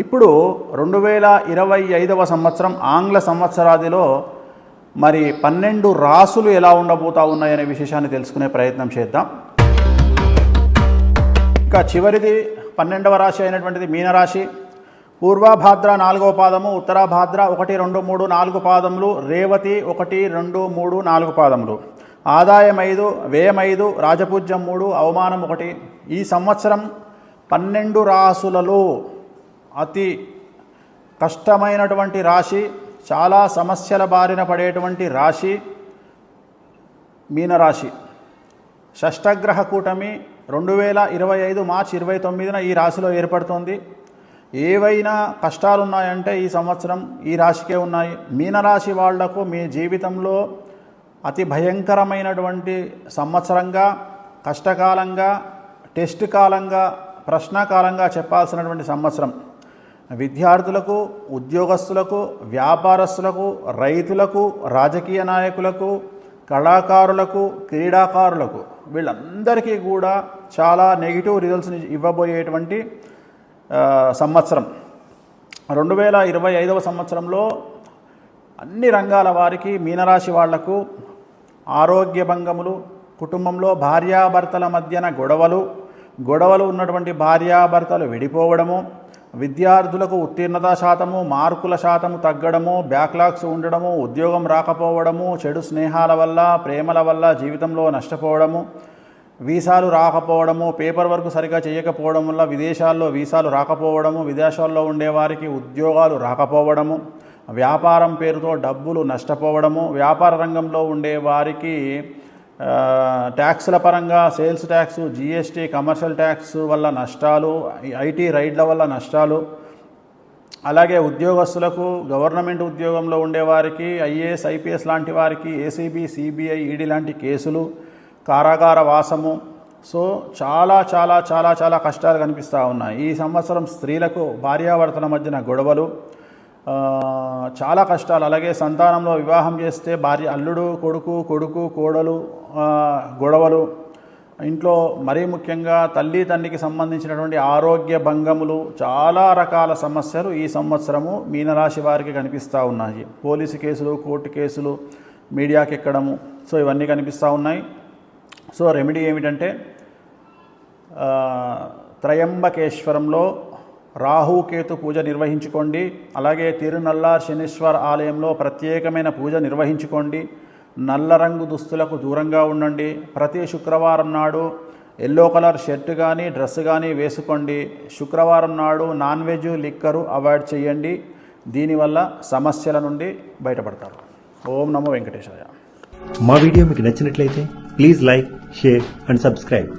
ఇప్పుడు రెండు వేల ఇరవై ఐదవ సంవత్సరం ఆంగ్ల సంవత్సరాదిలో మరి పన్నెండు రాసులు ఎలా ఉండబోతా ఉన్నాయనే విశేషాన్ని తెలుసుకునే ప్రయత్నం చేద్దాం. ఇంకా చివరిది పన్నెండవ రాశి అయినటువంటిది మీనరాశి. పూర్వభాద్ర నాలుగవ పాదము ఉత్తరాభాద్ర ఒకటి రెండు మూడు నాలుగు పాదములు రేవతి ఒకటి రెండు మూడు నాలుగు పాదములు. ఆదాయం ఐదు వ్యయం ఐదు రాజపూజ్యం మూడు అవమానం ఒకటి. ఈ సంవత్సరం పన్నెండు రాసులలో అతి కష్టమైనటువంటి రాశి చాలా సమస్యల బారిన పడేటువంటి రాశి మీనరాశి షష్టగ్రహ కూటమి రెండు వేల ఇరవై ఐదు మార్చి ఇరవై తొమ్మిదిన ఈ రాశిలో ఏర్పడుతుంది. ఏవైనా కష్టాలు ఉన్నాయంటే ఈ సంవత్సరం ఈ రాశికే ఉన్నాయి. మీనరాశి వాళ్ళకు మీ జీవితంలో అతి భయంకరమైనటువంటి సంవత్సరంగా కష్టకాలంగా టెస్ట్ కాలంగా ప్రశ్నకాలంగా చెప్పాల్సినటువంటి సంవత్సరం. విద్యార్థులకు ఉద్యోగస్తులకు వ్యాపారస్తులకు రైతులకు రాజకీయ నాయకులకు కళాకారులకు క్రీడాకారులకు వీళ్ళందరికీ కూడా చాలా నెగిటివ్ రిజల్ట్స్ని ఇవ్వబోయేటువంటి సంవత్సరం. రెండు వేల ఇరవై ఐదవ సంవత్సరంలో అన్ని రంగాల వారికి మీనరాశి వాళ్ళకు ఆరోగ్య భంగములు కుటుంబంలో భార్యాభర్తల మధ్యన గొడవలు గొడవలు ఉన్నటువంటి భార్యాభర్తలు విడిపోవడము విద్యార్థులకు ఉత్తీర్ణత శాతము మార్కుల శాతము తగ్గడము బ్యాక్లాగ్స్ ఉండడము ఉద్యోగం రాకపోవడము చెడు స్నేహాల వల్ల ప్రేమల వల్ల జీవితంలో నష్టపోవడము వీసాలు రాకపోవడము పేపర్ వర్క్ సరిగా చేయకపోవడం వల్ల విదేశాల్లో వీసాలు రాకపోవడము విదేశాల్లో ఉండేవారికి ఉద్యోగాలు రాకపోవడము వ్యాపారం పేరుతో డబ్బులు నష్టపోవడము వ్యాపార రంగంలో ఉండే వారికి ట్యాక్స్ల పరంగా sales tax GST commercial tax వల్ల నష్టాలు ఐటీ రైడ్ల వల్ల నష్టాలు. అలాగే ఉద్యోగస్తులకు గవర్నమెంట్ ఉద్యోగంలో ఉండేవారికి ఐఏఎస్ ఐపీఎస్ లాంటి వారికి ఏసీబీ సిబిఐ ఈడీ లాంటి కేసులు కారాగార వాసము. సో చాలా చాలా చాలా చాలా కష్టాలు కనిపిస్తూ ఉన్నాయి. ఈ సంవత్సరం స్త్రీలకు భార్యాభర్తల మధ్యన గొడవలు. చాలా కష్టాలు. అలాగే సంతానంలో వివాహం చేస్తే భార్య అల్లుడు కొడుకు కొడుకు కోడలు గొడవలు. ఇంట్లో మరీ ముఖ్యంగా తల్లి తండ్రికి సంబంధించినటువంటి ఆరోగ్య భంగములు చాలా రకాల సమస్యలు ఈ సంవత్సరము మీనరాశి వారికి కనిపిస్తూ ఉన్నాయి. పోలీసు కేసులు కోర్టు కేసులు మీడియాకి ఎక్కడము. సో ఇవన్నీ కనిపిస్తూ ఉన్నాయి. సో రెమెడీ ఏమిటంటే త్రయంబకేశ్వరంలో రాహుకేతు పూజ నిర్వహించుకోండి. అలాగే తిరునల్లార్ శనీశ్వర్ ఆలయంలో ప్రత్యేకమైన పూజ నిర్వహించుకోండి. నల్ల రంగు దుస్తులకు దూరంగా ఉండండి. ప్రతి శుక్రవారం నాడు ఎల్లో కలర్ షర్ట్ కానీ డ్రెస్ కానీ వేసుకోండి. శుక్రవారం నాడు నాన్ వెజ్ లిక్కరు అవాయిడ్ చేయండి. దీనివల్ల సమస్యల నుండి బయటపడతారు. ఓం నమో వెంకటేశాయ. మా వీడియో మీకు నచ్చినట్లయితే please like share and subscribe.